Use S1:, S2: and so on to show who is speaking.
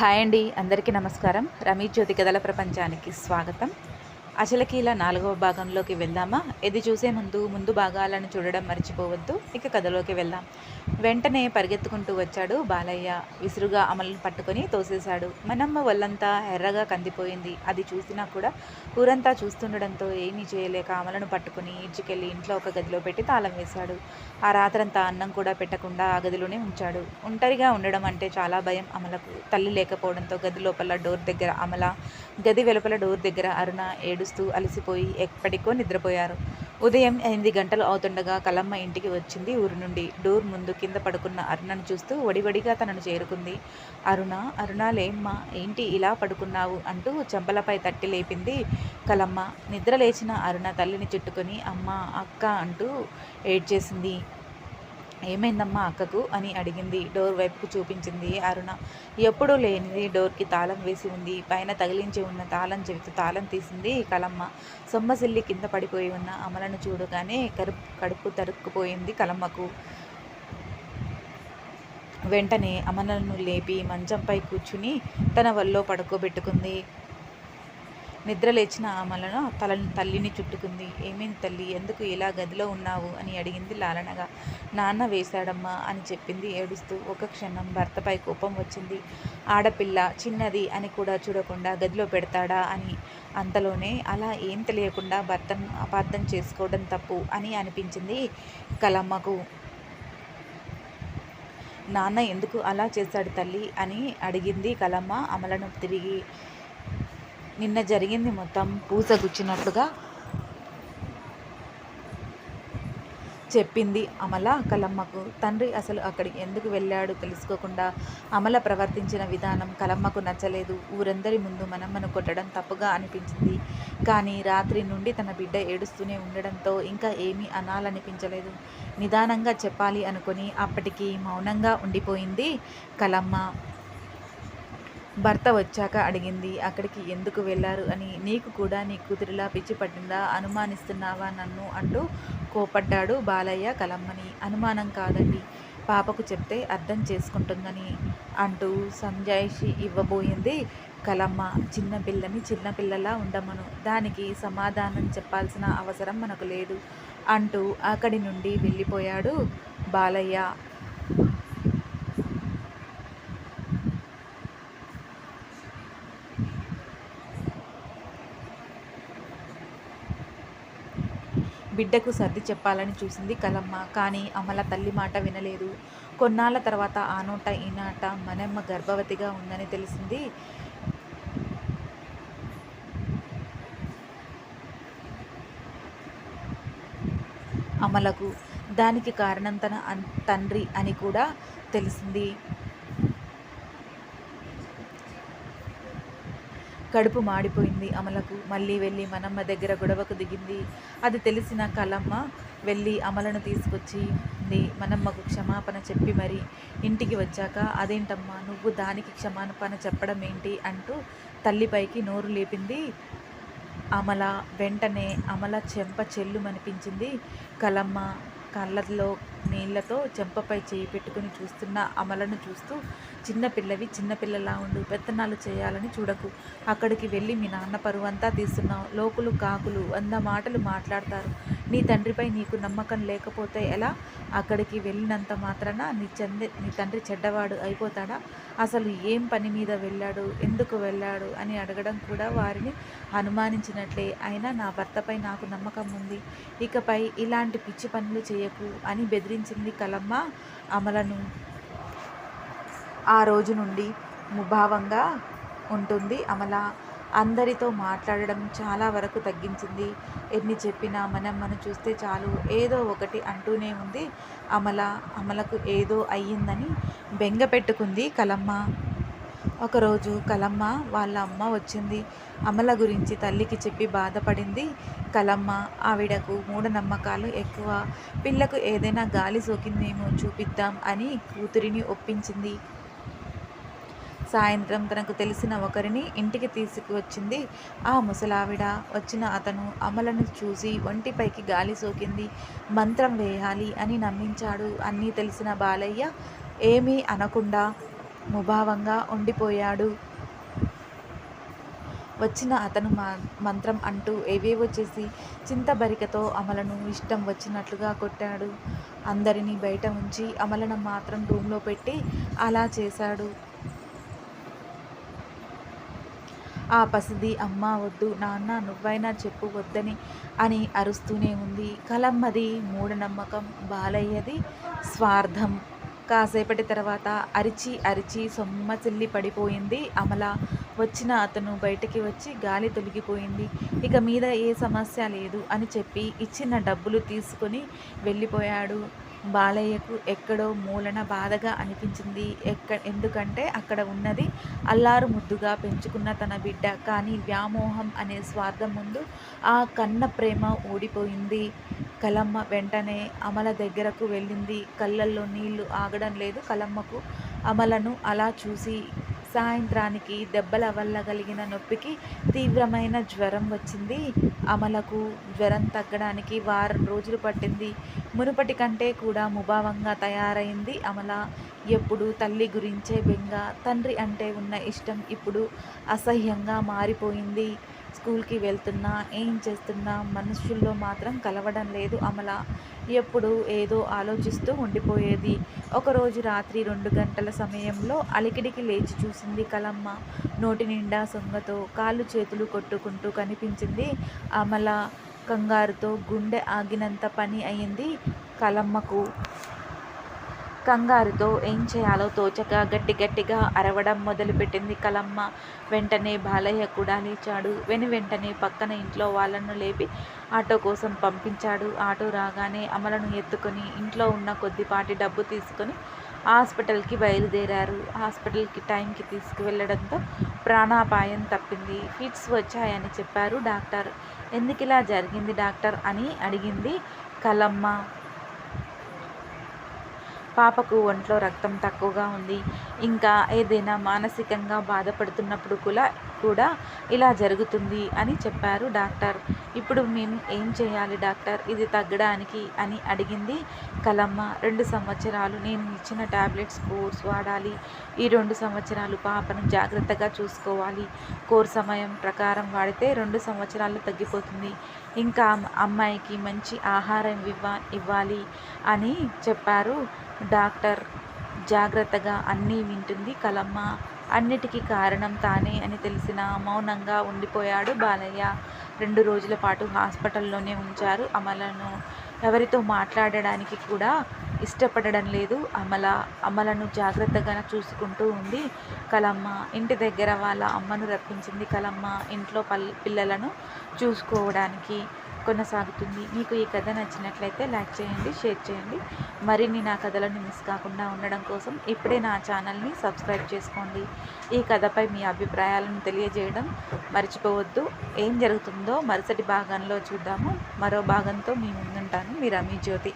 S1: Hi అండి. అందరికీ నమస్కారం. రమేష్ జ్యోతి కథల ప్రపంచానికి స్వాగతం. అచలకీల నాలుగవ భాగంలోకి వెళ్దామా? ఇది చూసే ముందు ముందు భాగాలను చూడడం మర్చిపోవద్దు. ఇక కథలోకి వెళ్దాం. వెంటనే పరిగెత్తుకుంటూ వచ్చాడు బాలయ్య. విసురుగా అమలను పట్టుకొని తోసేశాడు. మనమ్మ వల్లంతా ఎర్రగా కందిపోయింది. అది చూసినా కూడా ఊరంతా చూస్తుండడంతో ఏమీ చేయలేక అమలను పట్టుకుని ఈడ్చుకెళ్ళి ఇంట్లో ఒక గదిలో పెట్టి తాళం వేశాడు. ఆ రాత్రంతా అన్నం కూడా పెట్టకుండా ఆ గదిలోనే ఉంచాడు. ఒంటరిగా ఉండడం అంటే చాలా భయం అమలకు. తల్లి లేకపోవడంతో గది లోపల డోర్ దగ్గర అమల గది వెలుపల డోర్ దగ్గర అరుణ ఏడు చూస్తూ అలసిపోయి ఎప్పటికో నిద్రపోయారు. ఉదయం ఎనిమిది గంటలు అవుతుండగా కలమ్మ ఇంటికి వచ్చింది ఊరు నుండి. డోర్ ముందు కింద పడుకున్న అరుణను చూస్తూ వడివడిగా తనను చేరుకుంది. అరుణ అరుణ లేమ్మా ఏంటి ఇలా పడుకున్నావు? అంటూ చెంపలపై తట్టి లేపింది కలమ్మ. నిద్ర లేచిన అరుణ తల్లిని చుట్టుకొని అమ్మ అక్క అంటూ ఏడ్చేసింది. ఏమైందమ్మా అక్కకు అని అడిగింది. డోర్ వైపుకు చూపించింది అరుణ. ఎప్పుడూ లేనిది డోర్కి తాళం వేసి ఉంది. పైన తగిలించి ఉన్న తాళం చెవితో తాళం తీసింది కలమ్మ. సొమ్మసిల్లి కింద పడిపోయి ఉన్న అమలను చూడగానే కడుపు కడుపు తరుక్కుపోయింది కలమ్మకు. వెంటనే అమలను లేపి మంచంపై కూర్చుని తన వల్లో పడుకోబెట్టుకుంది. నిద్ర లేచిన ఆమెలను తల తల్లిని చుట్టుకుంది. ఏమైంది తల్లి? ఎందుకు ఇలా గదిలో ఉన్నావు? అని అడిగింది లాలనగా. నాన్న వేశాడమ్మా అని చెప్పింది ఏడుస్తూ. ఒక క్షణం భర్తపై కోపం వచ్చింది. ఆడపిల్ల చిన్నది అని కూడా చూడకుండా గదిలో పెడతాడా అని. అంతలోనే అలా ఏం తెలియకుండా భర్తను అపార్థం చేసుకోవడం తప్పు అని అనిపించింది కలమ్మకు. నాన్న ఎందుకు అలా చేశాడు తల్లి? అని అడిగింది కలమ్మ. అమలను తిరిగి నిన్న జరిగింది మొత్తం పూస గుచ్చినట్లుగా చెప్పింది అమల కలమ్మకు. తండ్రి అసలు అక్కడికి ఎందుకు వెళ్ళాడు తెలుసుకోకుండా అమల ప్రవర్తించిన విధానం కలమ్మకు నచ్చలేదు. ఊరందరి ముందు మనమ్మను కొట్టడం తప్పుగా అనిపించింది. కానీ రాత్రి నుండి తన బిడ్డ ఏడుస్తూనే ఉండడంతో ఇంకా ఏమీ అనాలనిపించలేదు. నిదానంగా చెప్పాలి అనుకొని అప్పటికి మౌనంగా ఉండిపోయింది కలమ్మ. భర్త వచ్చాక అడిగింది అక్కడికి ఎందుకు వెళ్ళారు? అని. నీకు కూడా నీ కూతురిలా పిచ్చి పట్టిందా? అనుమానిస్తున్నావా నన్ను? అంటూ కోపడ్డాడు బాలయ్య కలమ్మని. అనుమానం కాదండి. పాపకు చెప్తే అర్థం చేసుకుంటుందని అంటూ సంజాయిషి ఇవ్వబోయింది కలమ్మ. చిన్నపిల్లని చిన్నపిల్లలా ఉండమను. దానికి సమాధానం చెప్పాల్సిన అవసరం మనకు లేదు అంటూ అక్కడి నుండి వెళ్ళిపోయాడు బాలయ్య. బిడ్డకు సర్ది చెప్పాలని చూసింది కలమ్మ. కానీ అమల తల్లి మాట వినలేదు. కొన్నాళ్ళ తర్వాత ఆనోట ఈనాట మనమ్మ గర్భవతిగా ఉందని తెలిసింది. అమలకు దానికి కారణం తన తండ్రి అని కూడా తెలిసింది. కడుపు మాడిపోయింది అమలకు. మళ్ళీ వెళ్ళి మనమ్మ దగ్గర గొడవకు దిగింది. అది తెలిసిన కలమ్మ వెళ్ళి అమలను తీసుకొచ్చి మనమ్మకు క్షమాపణ చెప్పి మరి ఇంటికి వచ్చాక అదేంటమ్మా నువ్వు దానికి క్షమాపణ చెప్పడం ఏంటి? అంటూ తల్లిపైకి నోరు లేపింది. అమల వెంటనే అమల చెంప చెల్లుమనిపించింది. కలమ్మ కళ్ళల్లో నీళ్ళతో చెంపపై చేయి పెట్టుకుని చూస్తున్న అమలను చూస్తూ చిన్నపిల్లవి చిన్నపిల్లలా ఉండు పెత్తనాలు చేయాలని చూడకు. అక్కడికి వెళ్ళి మీ నాన్న పరువంతా తీస్తున్నావు. లోకులు కాకులు వంద మాటలు మాట్లాడతారు. నీ తండ్రిపై నీకు నమ్మకం లేకపోతే ఎలా? అక్కడికి వెళ్ళినంత మాత్రాన నీ చంది నీ తండ్రి చెడ్డవాడు అయిపోతాడా? అసలు ఏం పని మీద వెళ్ళాడు? ఎందుకు వెళ్ళాడు? అని అడగడం కూడా వారిని అనుమానించినట్లే. అయినా నా భర్తపై నాకు నమ్మకం ఉంది. ఇకపై ఇలాంటి పిచ్చి పనులు చేయకు అని బెదిరించింది కలమ్మ అమలను. ఆ రోజు నుండి ముభావంగా ఉంటుంది అమల. అందరితో మాట్లాడడం చాలా వరకు తగ్గించింది. ఎన్ని చెప్పినా మనం మనం చూస్తే చాలు ఏదో ఒకటి అంటూనే ఉంది అమల. అమలకు ఏదో అయ్యిందని బెంగ పెట్టుకుంది కలమ్మ. ఒకరోజు కలమ్మ వాళ్ళ అమ్మ వచ్చింది. అమల గురించి తల్లికి చెప్పి బాధపడింది. కలమ్మ ఆవిడకు మూఢనమ్మకాలు ఎక్కువ. పిల్లకు ఏదైనా గాలి సోకిందేమో చూపిద్దాం అని కూతురిని ఒప్పించింది. సాయంత్రం తనకు తెలిసిన ఒకరిని ఇంటికి తీసుకువచ్చింది. ఆ ముసలావిడ వచ్చిన అతను అమలను చూసి ఒంటిపైకి గాలి సోకింది. మంత్రం వేయాలి అని నమ్మించాడు. అన్నీ తెలిసిన బాలయ్య ఏమీ అనకుండా ముభావంగా ఉండిపోయాడు. వచ్చిన అతను మా మంత్రం అంటూ ఏవేవో చేసి చింతబరికతో అమలను ఇష్టం వచ్చినట్లుగా కొట్టాడు. అందరినీ బయట ఉంచి అమలను మాత్రం రూమ్లో పెట్టి అలా చేశాడు. ఆ పసిది అమ్మ వద్దు నాన్న నువ్వైనా చెప్పు వద్దని అని అరుస్తూనే ఉంది. కలమ్మది మూఢనమ్మకం బాలయ్యది స్వార్థం. కాసేపటి తర్వాత అరిచి అరిచి సొమ్మసిల్లి పడిపోయింది. అమల వచ్చిన అతను బయటికి వచ్చి గాలి తొలగిపోయింది. ఇక మీద ఏ సమస్య లేదు అని చెప్పి ఇచ్చిన డబ్బులు తీసుకొని వెళ్ళిపోయాడు. బాలయ్యకు ఎక్కడో మూలన బాధగా అనిపించింది. ఎక్క ఎందుకంటే అక్కడ ఉన్నది అల్లారు ముద్దుగా పెంచుకున్న తన బిడ్డ. కానీ వ్యామోహం అనే స్వార్థం ముందు ఆ కన్న ప్రేమ ఓడిపోయింది కలమ్మ వెంటనే అమల దగ్గరకు వెళ్ళింది. కళ్ళల్లో నీళ్ళు ఆగడం లేదు. కలమ్మకు అమలను అలా చూసి సాయంత్రానికి దెబ్బల వల్ల కలిగిన నొప్పికి తీవ్రమైన జ్వరం వచ్చింది. అమలకు జ్వరం తగ్గడానికి వారం రోజులు పట్టింది. మునుపటి కంటే కూడా ముభావంగా తయారైంది అమల. ఎప్పుడు తల్లి గురించే బెంగ తండ్రి అంటే ఉన్న ఇష్టం ఇప్పుడు అసహ్యంగా మారిపోయింది. స్కూల్కి వెళ్తున్నా ఏం చేస్తున్నా మనుషుల్లో మాత్రం కలవడం లేదు అమల. ఎప్పుడు ఏదో ఆలోచిస్తూ ఉండిపోయేది. ఒకరోజు రాత్రి రెండు గంటల సమయంలో అలికిడికి లేచి చూసింది కలమ్మ. నోటి నిండా సొంగతో కాళ్ళు చేతులు కొట్టుకుంటూ కనిపించింది అమల. కంగారుతో గుండె ఆగినంత పని అయింది కలమ్మకు. కంగారుతో ఏం చేయాలో తోచక గట్టి గట్టిగా అరవడం మొదలుపెట్టింది కలమ్మ. వెంటనే బాలయ్య కూడా లేచాడు. వెను వెంటనే పక్కన ఇంట్లో వాళ్ళను లేపి ఆటో కోసం పంపించాడు. ఆటో రాగానే అమలను ఎత్తుకొని ఇంట్లో ఉన్న కొద్దిపాటి డబ్బు తీసుకొని హాస్పిటల్కి బయలుదేరారు. హాస్పిటల్కి టైంకి తీసుకువెళ్ళడంతో ప్రాణాపాయం తప్పింది. ఫిట్స్ వచ్చాయని చెప్పారు డాక్టర్. ఎందుకు ఇలా జరిగింది డాక్టర్? అని అడిగింది కలమ్మ పాపకు ఒంట్లో రక్తం తక్కువగా ఉంది. ఇంకా ఏదైనా మానసికంగా బాధపడుతున్నప్పుడు కూడా కూడా ఇలా జరుగుతుంది అని చెప్పారు డాక్టర్. ఇప్పుడు మేము ఏం చేయాలి డాక్టర్? ఇది తగ్గడానికి అని అడిగింది కలమ్మ. రెండు సంవత్సరాలు నేను ఇచ్చిన టాబ్లెట్స్ కోర్స్ వాడాలి. ఈ రెండు సంవత్సరాలు పాపను జాగ్రత్తగా చూసుకోవాలి. కోర్ సమయం ప్రకారం వాడితే రెండు సంవత్సరాలు తగ్గిపోతుంది. ఇంకా అమ్మాయికి మంచి ఆహారం ఇవ్వ ఇవ్వాలి అని చెప్పారు డాక్టర్. జాగ్రత్తగా అన్నీ వింటుంది కలమ్మ. అన్నిటికీ కారణం తానే అని తెలిసిన మౌనంగా ఉండిపోయాడు బాలయ్య. రెండు రోజుల పాటు హాస్పిటల్లోనే ఉంచారు అమలను. ఎవరితో మాట్లాడడానికి కూడా ఇష్టపడడం లేదు. అమల అమలను జాగ్రత్తగా చూసుకుంటూ ఉంది. కలమ్మ ఇంటి దగ్గర వాళ్ళ అమ్మను రప్పించింది కలమ్మ. ఇంట్లో పల్ పిల్లలను చూసుకోవడానికి కొనసాగుతుంది. మీకు ఈ కథ నచ్చినట్లయితే లైక్ చేయండి షేర్ చేయండి. మరిన్ని నా కథలను మిస్ కాకుండా ఉండడం కోసం ఇప్పుడే నా ఛానల్ని సబ్స్క్రైబ్ చేసుకోండి. ఈ కథపై మీ అభిప్రాయాలను తెలియజేయడం మర్చిపోవద్దు. ఏం జరుగుతుందో మరుసటి భాగంలో చూద్దాము. మరో భాగంతో మీ ముందుంటాను. మీ రమీ జ్యోతి